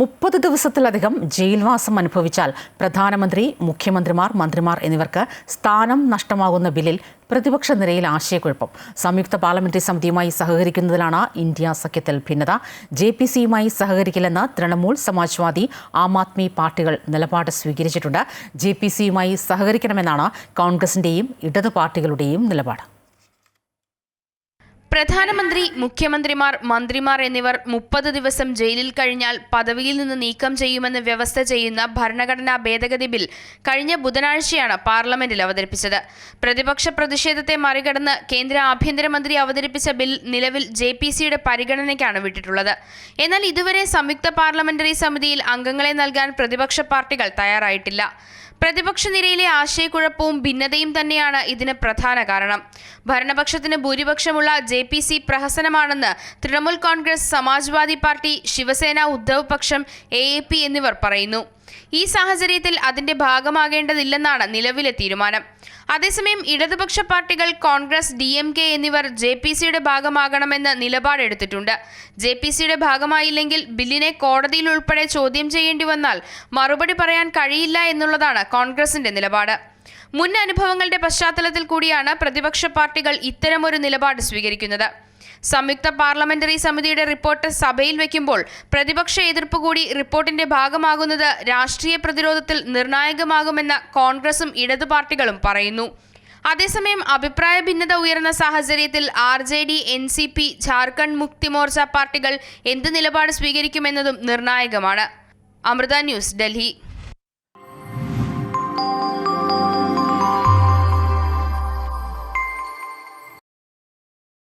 മുപ്പത് ദിവസത്തിലധികം ജയിൽവാസം അനുഭവിച്ചാൽ പ്രധാനമന്ത്രി മുഖ്യമന്ത്രിമാർ മന്ത്രിമാർ എന്നിവർക്ക് സ്ഥാനം നഷ്ടമാകുന്ന ബില്ലിൽ പ്രതിപക്ഷ നിരയിൽ ആശയക്കുഴപ്പം. സംയുക്ത പാർലമെന്ററി സമിതിയുമായി സഹകരിക്കുന്നതിലാണ് ഇന്ത്യ സഖ്യത്തിൽ ഭിന്നത. ജെ പി സിയുമായി സഹകരിക്കില്ലെന്ന് തൃണമൂൽ സമാജ്വാദി ആം ആദ്മി പാർട്ടികൾ നിലപാട് സ്വീകരിച്ചിട്ടുണ്ട്. ജെ പി സിയുമായി സഹകരിക്കണമെന്നാണ് കോൺഗ്രസിന്റെയും ഇടതു പാർട്ടികളുടെയും നിലപാട്. പ്രധാനമന്ത്രി മുഖ്യമന്ത്രിമാർ മന്ത്രിമാർ എന്നിവർ മുപ്പത് ദിവസം ജയിലിൽ കഴിഞ്ഞാൽ പദവിയിൽ നിന്ന് നീക്കം ചെയ്യുമെന്ന് വ്യവസ്ഥ ചെയ്യുന്ന ഭരണഘടനാ ഭേദഗതി ബിൽ കഴിഞ്ഞ ബുധനാഴ്ചയാണ് പാർലമെന്റിൽ അവതരിപ്പിച്ചത്. പ്രതിപക്ഷ പ്രതിഷേധത്തെ മറികടന്ന് കേന്ദ്ര ആഭ്യന്തരമന്ത്രി അവതരിപ്പിച്ച ബിൽ നിലവിൽ ജെ പി സിയുടെ പരിഗണനയ്ക്കാണ് വിട്ടിട്ടുള്ളത്. എന്നാൽ ഇതുവരെ സംയുക്ത പാർലമെന്ററി സമിതിയിൽ അംഗങ്ങളെ നൽകാൻ പ്രതിപക്ഷ പാർട്ടികൾ തയ്യാറായിട്ടില്ല. പ്രതിപക്ഷ നിരയിലെ ആശയക്കുഴപ്പവും ഭിന്നതയും തന്നെയാണ് ഇതിന് പ്രധാന കാരണം. ഭരണപക്ഷത്തിന് ഭൂരിപക്ഷമുള്ള ജെ പി സി പ്രഹസനമാണെന്ന് തൃണമൂൽ കോൺഗ്രസ് സമാജ്വാദി പാർട്ടി ശിവസേന ഉദ്ധവ് പക്ഷം എ എന്നിവർ പറയുന്നു. ഈ സാഹചര്യത്തിൽ അതിന്റെ ഭാഗമാകേണ്ടതില്ലെന്നാണ് നിലവിലെ തീരുമാനം. അതേസമയം ഇടതുപക്ഷ പാർട്ടികൾ കോൺഗ്രസ് ഡി എം കെ എന്നിവർ ജെ പി സിയുടെ ഭാഗമാകണമെന്ന് നിലപാടെടുത്തിട്ടുണ്ട്. ജെ പി സിയുടെ ഭാഗമായില്ലെങ്കിൽ ബില്ലിനെ കോടതിയിൽ ഉൾപ്പെടെ ചോദ്യം ചെയ്യേണ്ടി വന്നാൽ മറുപടി പറയാൻ കഴിയില്ല എന്നുള്ളതാണ് കോൺഗ്രസിന്റെ നിലപാട്. മുൻ അനുഭവങ്ങളുടെ പശ്ചാത്തലത്തിൽ കൂടിയാണ് പ്രതിപക്ഷ പാർട്ടികൾ ഇത്തരമൊരു നിലപാട് സ്വീകരിക്കുന്നത്. സംയുക്ത പാർലമെന്ററി സമിതിയുടെ റിപ്പോർട്ട് സഭയിൽ വയ്ക്കുമ്പോൾ പ്രതിപക്ഷ എതിർപ്പ് കൂടി റിപ്പോർട്ടിന്റെ ഭാഗമാകുന്നത് രാഷ്ട്രീയ പ്രതിരോധത്തിൽ നിർണായകമാകുമെന്ന് കോൺഗ്രസും ഇടതു പാർട്ടികളും പറയുന്നു. അതേസമയം അഭിപ്രായ ഭിന്നത ഉയർന്ന സാഹചര്യത്തിൽ R J D N C P Jharkhand Mukti Morcha പാർട്ടികൾ എന്ത് നിലപാട് സ്വീകരിക്കുമെന്നതും നിർണായകമാണ്. അമൃത ന്യൂസ് ഡൽഹി.